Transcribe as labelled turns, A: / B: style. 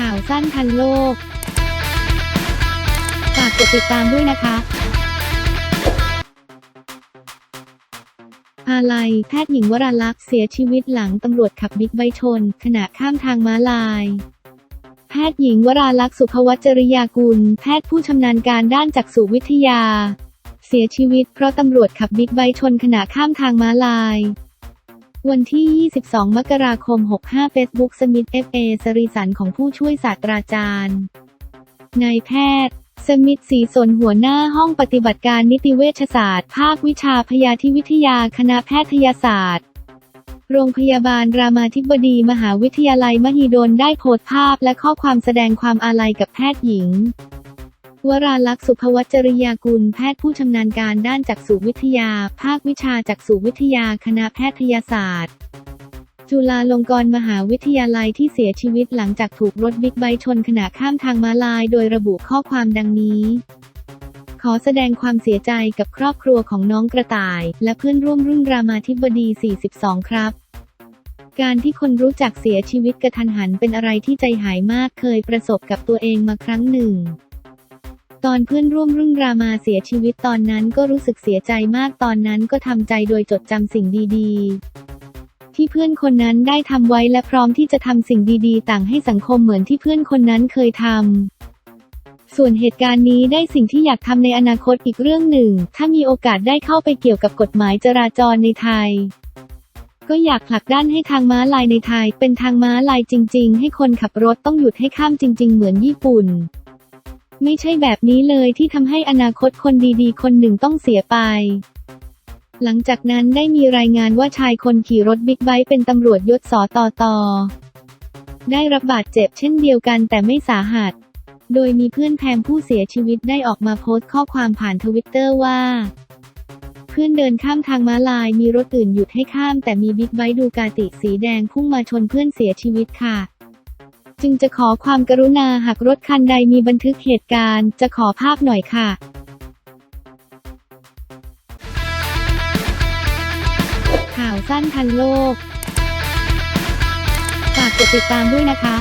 A: ข่าวสั้นทันโลก ฝากกดติดตามด้วยนะคะ อาลัยแพทย์หญิงวราลักษณ์เสียชีวิตหลังตำรวจขับบิ๊กไบค์ชน ขณะข้ามทางม้าลายแพทย์หญิงวราลักษณ์สุภวัจริยากุล แพทย์ผู้ชำนาญการด้านจักษุวิทยา เสียชีวิตเพราะตำรวจขับบิ๊กไบค์ชนขณะข้ามทางม้าลาย วันที่ 22 มกราคม 65 Facebook สมิธ FA สรีสันของผู้ช่วยศาสตราจารย์ นายแพทย์ สมิธศรีสนหัวหน้าห้องปฏิบัติการนิติเวชศาสตร์ ภาควิชาพยาธิวิทยาคณะแพทยศาสตร์ โรงพยาบาลรามาธิบดีมหาวิทยาลัยมหิดลได้โพสต์ภาพและข้อความแสดงความอาลัยกับแพทย์หญิง วราลักษณ์สุภวัจริยากุลแพทย์ผู้ชำนาญการด้านจักษุวิทยา ภาควิชาจักษุวิทยาคณะแพทยศาสตร์ จุฬาลงกรณ์มหาวิทยาลัยที่เสียชีวิตหลังจากถูกรถบิ๊กไบค์ชนขณะข้ามทางม้าลาย โดยระบุข้อความดังนี้ ขอแสดงความเสียใจกับครอบครัวของน้องกระต่าย และเพื่อนร่วมรุ่นรามาธิบดี 42 ครับการที่คนรู้จักเสียชีวิตกระทันหันเป็นอะไรที่ใจหายมากเคยประสบกับตัวเองมาครั้งหนึ่ง ตอนเพื่อนร่วมรุ่นรามาเสียชีวิตตอนนั้นก็รู้สึกเสียใจมากตอนนั้นก็ทำใจโดยจดจำสิ่งดีๆ ที่เพื่อนคนนั้นได้ทำไว้และพร้อมที่จะทำสิ่งดีๆ ต่างให้สังคมเหมือนที่เพื่อนคนนั้นเคยทำส่วนเหตุการณ์นี้ได้สิ่งที่อยากทำในอนาคตอีกเรื่องหนึ่ง ถ้ามีโอกาสได้เข้าไปเกี่ยวกับกฎหมายจราจรในไทย ก็อยากผลักดันให้ทางม้าลายในไทย เป็นทางม้าลายจริง ๆ ให้คนขับรถต้องหยุดให้ข้ามจริง ๆ เหมือนญี่ปุ่น ไม่ใช่แบบนี้เลยที่ทำให้อนาคตคนดีๆ คนหนึ่งต้องเสียไป หลังจากนั้นได้มีรายงานว่าชายคนขี่รถบิ๊กไบค์เป็นตำรวจยศสอตอตอได้รับบาดเจ็บเช่นเดียวกันแต่ไม่สาหัส โดยมีเพื่อนแพมผู้เสียชีวิตได้ออกมาโพสต์ข้อความผ่านทวิตเตอร์ว่า เพื่อนเดินข้ามทางม้าลายมีรถอื่นหยุดให้ข้าม แต่มีบิ๊กไบค์ดูกาติสีแดงพุ่งมาชนเพื่อนเสียชีวิตค่ะ จึงจะขอความกรุณาหากรถคันใดมีบันทึกเหตุการณ์ จะขอภาพหน่อยค่ะข่าวสั้นทันโลก ฝากกดติดตามด้วยนะคะ